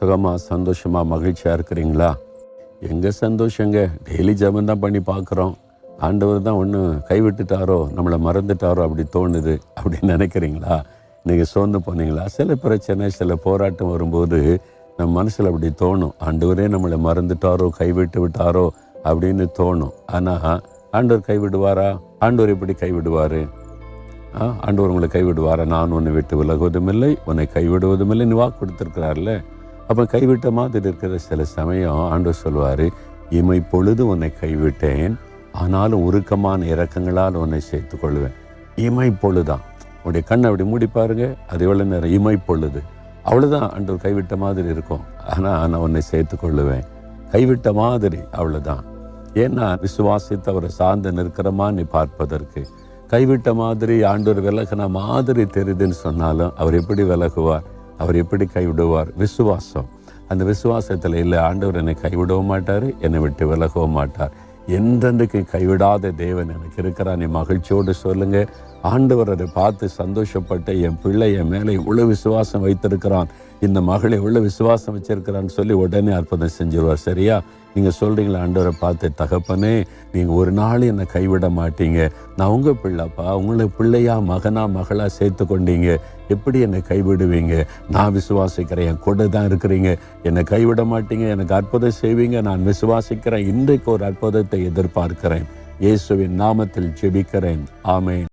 சுகமாக சந்தோஷமாக மகிழ்ச்சியாக இருக்கிறீங்களா? எங்கே சந்தோஷங்க? டெய்லி ஜெபம் தான் பண்ணி பார்க்குறோம். ஆண்டவர் தான் ஒன்று கைவிட்டுட்டாரோ நம்மளை மறந்துட்டாரோ அப்படி தோணுது. அப்படின்னு நினைக்கிறீங்களா? நீங்கள் சோர்ந்து போனீங்களா? சில பிரச்சனை சில போராட்டம் வரும்போது நம்ம மனசில் அப்படி தோணும். ஆண்டவரே நம்மளை மறந்துட்டாரோ கைவிட்டு விட்டாரோ அப்படின்னு தோணும். ஆனால் ஆண்டவர் கைவிடுவாரா? ஆண்டவர் எப்படி கைவிடுவார்? ஆ, ஆண்டவர் உங்களை கைவிடுவாரா? நான் உன்னை விட்டு விலகுவதும் இல்லை உன்னை கைவிடுவதும் இல்லை நீ வாக்கு கொடுத்துருக்கிறார்ல. அப்போ கைவிட்ட மாதிரி இருக்கிற சில சமயம் ஆண்டவர் சொல்வார் இமை பொழுது உன்னை கைவிட்டேன் ஆனாலும் உருக்கமான இறக்கங்களால் உன்னை சேர்த்து கொள்வேன். இமை பொழுதான். உன்னுடைய கண்ணை அப்படி மூடி பாருங்க அது எவ்வளோ நேரம்? இமை பொழுது. அவ்வளோதான் ஆண்டவர் கைவிட்ட மாதிரி இருக்கும். ஆனால் நான் உன்னை சேர்த்து கொள்ளுவேன். கைவிட்ட மாதிரி அவ்வளோதான் ஏன்னா விசுவாசித்து அவரை சார்ந்து நிற்கிறமா நீ பார்ப்பதற்கு. கைவிட்ட மாதிரி ஆண்டவர் விலகின மாதிரி தெரியுதுன்னு சொன்னாலும் அவர் எப்படி விலகுவார்? அவர் எப்படி கைவிடுவார்? விசுவாசம். அந்த விசுவாசத்தில் இல்லை ஆண்டவர் என்னை கைவிடவும் மாட்டார் என்னை விட்டு விலகவும் மாட்டார். என்றென்றைக்கு கைவிடாத தேவன் எனக்கு இருக்கிறான் நீ மகிழ்ச்சியோடு சொல்லுங்கள் ஆண்டவர் அதை பார்த்து சந்தோஷப்பட்டு என் பிள்ளை என் மேலே இவ்வளோ விசுவாசம் வைத்திருக்கிறான். இந்த மகளை இவ்வளோ விசுவாசம் வச்சிருக்கிறான்னு சொல்லி உடனே அற்புதம் செஞ்சிருவார். சரியா? நீங்கள் சொல்கிறீங்களா ஆண்டவரை பார்த்து தகப்பனே நீங்கள் ஒரு நாள் என்னை கைவிட மாட்டீங்க. நான் உங்கள் பிள்ளைப்பா உங்களை பிள்ளையா மகனா மகளாக சேர்த்து கொண்டீங்க. எப்படி என்னை கைவிடுவீங்க? நான் விசுவாசிக்கிறேன். என் கூட தான் இருக்கிறீங்க. என்னை கைவிட மாட்டீங்க. எனக்கு அற்புதம் செய்வீங்க. நான் விசுவாசிக்கிறேன். இன்றைக்கு ஒரு அற்புதத்தை எதிர்பார்க்கிறேன். இயேசுவின் நாமத்தில் ஜெபிக்கிறேன். ஆமேன்.